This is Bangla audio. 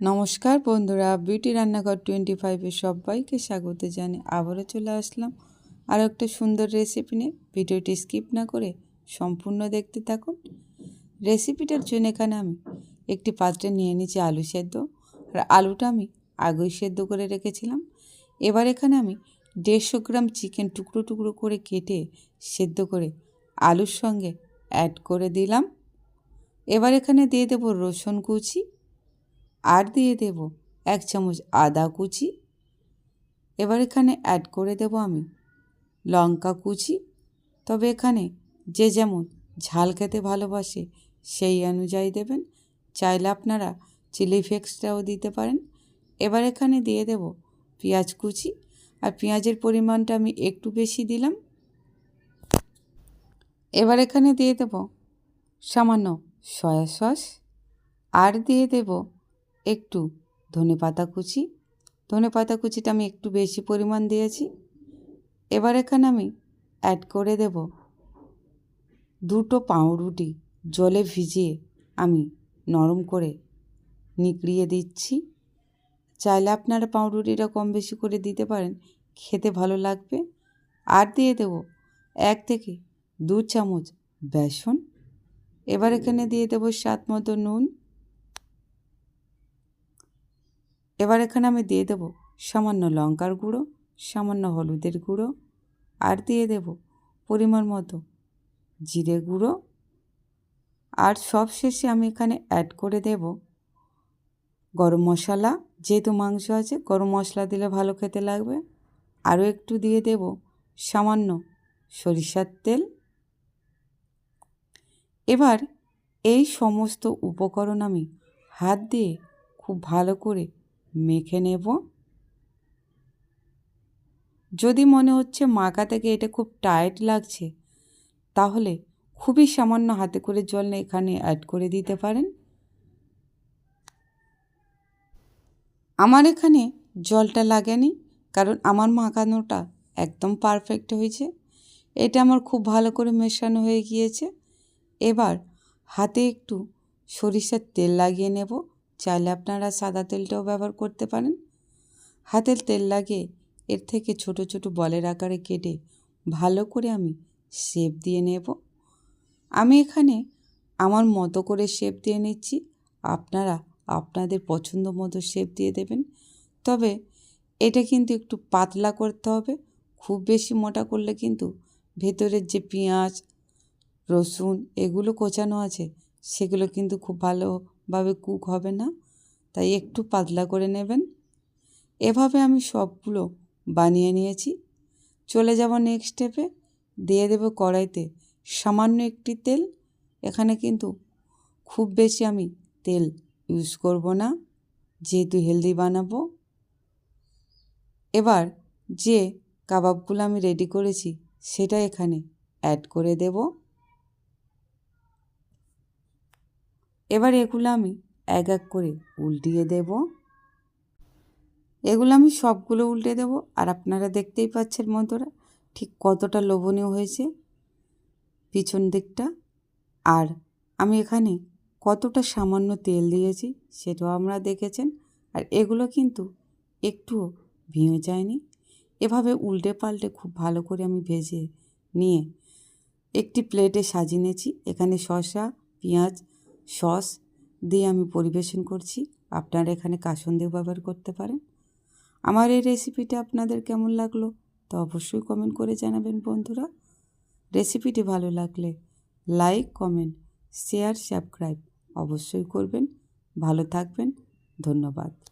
নমস্কার বন্ধুরা, বিউটি রান্নাঘর টোয়েন্টি ফাইভে সবাইকে স্বাগত জানি আবারও চলে আসলাম আর একটা সুন্দর রেসিপি নিয়ে। ভিডিওটি স্কিপ না করে সম্পূর্ণ দেখতে থাকুন। রেসিপিটার জন্য এখানে আমি একটি পাত্রে নিয়ে নিয়েছি আলু সেদ্ধ। আর আলুটা আমি আগেই সেদ্ধ করে রেখেছিলাম। এবার এখানে আমি দেড়শো গ্রাম চিকেন টুকরো টুকরো করে কেটে সেদ্ধ করে আলুর সঙ্গে অ্যাড করে দিলাম। এবার এখানে দিয়ে দেবো রসুন কুচি। আর দিয়ে দেব এক চামচ আদা কুচি। এবার এখানে অ্যাড করে দেব আমি লঙ্কা কুচি। তবে এখানে যে যেমন ঝাল খেতে ভালোবাসে সেই অনুযায়ী দেবেন। চাইলে আপনারা চিলি ফ্লেক্সটাও দিতে পারেন। এবার এখানে দিয়ে দেব পেঁয়াজ কুচি। আর পেঁয়াজের পরিমাণটা আমি একটু বেশি দিলাম। এবার এখানে দিয়ে দেব সামান্য সয়া সস আর দিয়ে দেব একটু ধনে পাতা কুচি। ধনে পাতা কুচিটা আমি একটু বেশি পরিমাণ দিয়েছি। এবার এখানে আমি অ্যাড করে দেব দুটো পাউরুটি। জলে ভিজিয়ে আমি নরম করে নিকড়িয়ে দিচ্ছি। চাইলে আপনারা পাউরুটিটা কম বেশি করে দিতে পারেন, খেতে ভালো লাগবে। আর দিয়ে দেব এক থেকে দু চামচ বেসন। এবার এখানে দিয়ে দেবো স্বাদ মতো নুন। এবার এখানে আমি দিয়ে দেব সামান্য লঙ্কার গুঁড়ো, সামান্য হলুদের গুঁড়ো, আর দিয়ে দেব পরিমাণ মতো জিরে গুঁড়ো। আর সব শেষে আমি এখানে অ্যাড করে দেব গরম মশলা, যেহেতু মাংস আছে, গরম মশলা দিলে ভালো খেতে লাগবে। আরও একটু দিয়ে দেব সামান্য সরিষার তেল। এবার এই সমস্ত উপকরণ আমি হাত দিয়ে খুব ভালো করে মেখে নেব। যদি মনে হচ্ছে মাখা থেকে এটা খুব টাইট লাগছে, তাহলে খুবই সামান্য হাতে করে জল এখানে অ্যাড করে দিতে পারেন। আমার এখানে জলটা লাগেনি, কারণ আমার মাখানোটা একদম পারফেক্ট হয়েছে। এটা আমার খুব ভালো করে মেশানো হয়ে গিয়েছে। এবার হাতে একটু সরিষার তেল লাগিয়ে নেব। চাইলে আপনারা সাদা তেলটাও ব্যবহার করতে পারেন। হাতের তেল লাগিয়ে এর থেকে ছোট ছোট বলের আকারে কেটে ভালো করে আমি শেপ দিয়ে নেব। আমি এখানে আমার মতো করে শেপ দিয়ে নিচ্ছি। আপনারা আপনাদের পছন্দ মতো শেপ দিয়ে দেবেন। তবে এটা কিন্তু একটু পাতলা করতে হবে। খুব বেশি মোটা করলে কিন্তু ভেতরের যে পেঁয়াজ, রসুন এগুলো কোচানো আছে, সেগুলো কিন্তু খুব ভালোভাবে কুক হবে না, তাই একটু পাতলা করে নেবেন। এভাবে আমি সবগুলো বানিয়ে নিয়েছি। চলে যাব নেক্সট স্টেপে দিয়ে দেব কড়াইতে সামান্য একটি তেল। এখানে কিন্তু খুব বেশি আমি তেল ইউজ করব না, যেহেতু হেলদি বানাবো। এবার যে কাবাবগুলো আমি রেডি করেছি, সেটা এখানে অ্যাড করে দেব। এবার এগুলো আমি এক এক করে উল্টিয়ে দেব। এগুলো আমি সবগুলো উল্টে দেব। আর আপনারা দেখতেই পাচ্ছেন মন্তরা ঠিক কতটা লোভনীয় হয়েছে পিছন দিকটা। আর আমি এখানে কতটা সামান্য তেল দিয়েছি সেটাও আমরা দেখেছেন। আর এগুলো কিন্তু একটুও ভেঙে যায়নি। এভাবে উল্টে পাল্টে খুব ভালো করে আমি ভেজে নিয়ে একটি প্লেটে সাজিয়ে নিয়েছি। এখানে শসা, পেঁয়াজ সস দিয়ে আমি পরিবেশন করছি। আপনারা এখানে কাসন্দেও ব্যবহার করতে পারেন। আমার এই রেসিপিটা আপনাদের কেমন লাগল তা অবশ্যই কমেন্ট করে জানাবেন বন্ধুরা। রেসিপিটি ভালো লাগলে লাইক কমেন্ট শেয়ার সাবস্ক্রাইব অবশ্যই করবেন। ভালো থাকবেন। ধন্যবাদ।